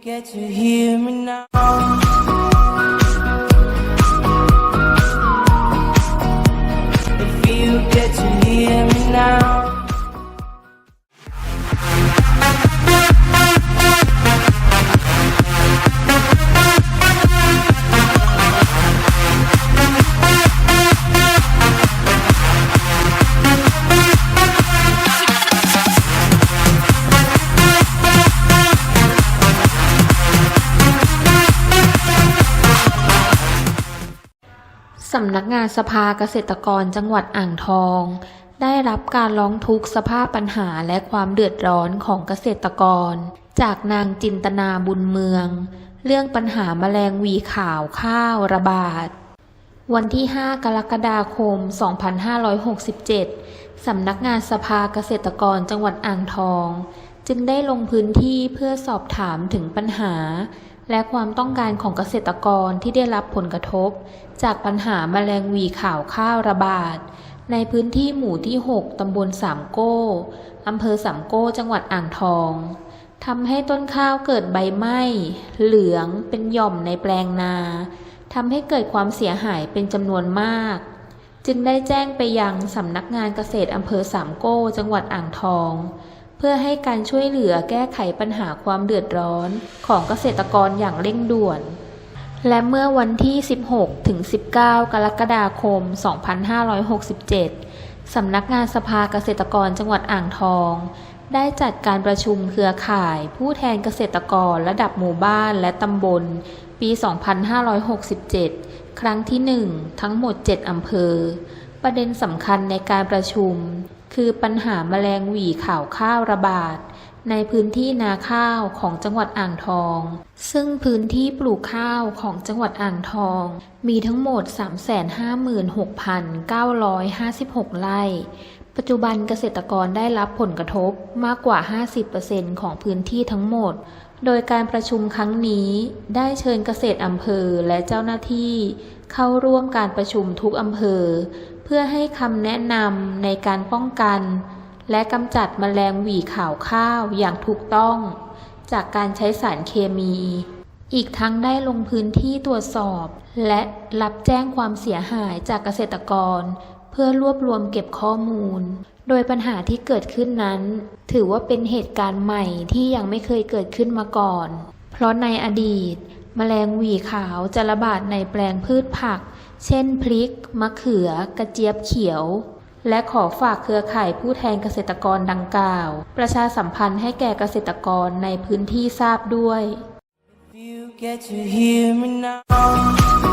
get to hear me now. สำนักงานสภาเกษตรกรจังหวัดอ่างทอง ได้รับการร้องทุกข์สภาพปัญหาและความเดือดร้อนของเกษตรกร จากนางจินตนาบุญเมือง เรื่องปัญหาแมลงวีขาวข้าวระบาด วันที่ 5 กรกฎาคม 2567 สำนักงานสภาเกษตรกรจังหวัดอ่างทอง จึงได้ลงพื้นที่เพื่อสอบถามถึงปัญหา และความต้องการของเกษตรกรที่ได้รับผลกระทบ จากปัญหาแมลงหวีข่าวข้าวระบาด ในพื้นที่หมู่ที่ 6 ตำบลสามโก้อำเภอสามโก้ จังหวัดอ่างทองทำให้ต้นข้าวเกิดใบไหม้ เหลืองเป็นหย่อมในแปลงนาทำให้เกิดความเสียหายเป็นจำนวนมาก จึงได้แจ้งไปยังสำนักงานเกษตรอำเภอสามโก้ จังหวัดอ่างทอง เพื่อให้การช่วยเหลือแก้ไขปัญหาความเดือดร้อนของเกษตรกรอย่างเร่งด่วน และเมื่อวันที่ 16 ถึง 19 กรกฎาคม 2567 สำนักงานสภาเกษตรกรจังหวัดอ่างทอง ได้จัดการประชุมเครือข่ายผู้แทนเกษตรกรระดับหมู่บ้านและตำบล ปี 2567 ครั้งที่ 1 ทั้งหมด 7 อำเภอ ประเด็นสำคัญในการประชุม คือปัญหาแมลงหวีข่าวข้าวระบาด ในพื้นที่นาข้าวของจังหวัดอ่างทอง ซึ่งพื้นที่ปลูกข้าวของจังหวัดอ่างทอง มีทั้งหมด 356,956 ไร่ ปัจจุบันเกษตรกรได้รับผลกระทบมากกว่า 50%ของพื้นที่ทั้งหมดโดยการประชุมครั้งนี้ได้เชิญเกษตรอำเภอและเจ้าหน้าที่ เข้าร่วมการประชุมทุกอำเภอ พื่อให้คำแนะนำในการป้องกัน และกำจัดแมลงหวีขาวข้าวอย่างถูกต้อง จากการใช้สารเคมี อีกทั้งได้ลงพื้นที่ตรวจสอบ และรับแจ้งความเสียหายจากเกษตรกร เพื่อรวบรวมเก็บข้อมูล โดยปัญหาที่เกิดขึ้นนั้น ถือว่าเป็นเหตุการณ์ใหม่ที่ยังไม่เคยเกิดขึ้นมาก่อน เพราะในอดีต แมลงหวีขาวจะระบาดในแปลงพืชผัก เช่นพริก มะเขือ กระเจี๊ยบเขียว และขอฝากเครือข่ายผู้แทนเกษตรกรดังกล่าว ประชาสัมพันธ์ให้แก่เกษตรกรในพื้นที่ทราบด้วย If you get to hear me now. If you get to hear me now.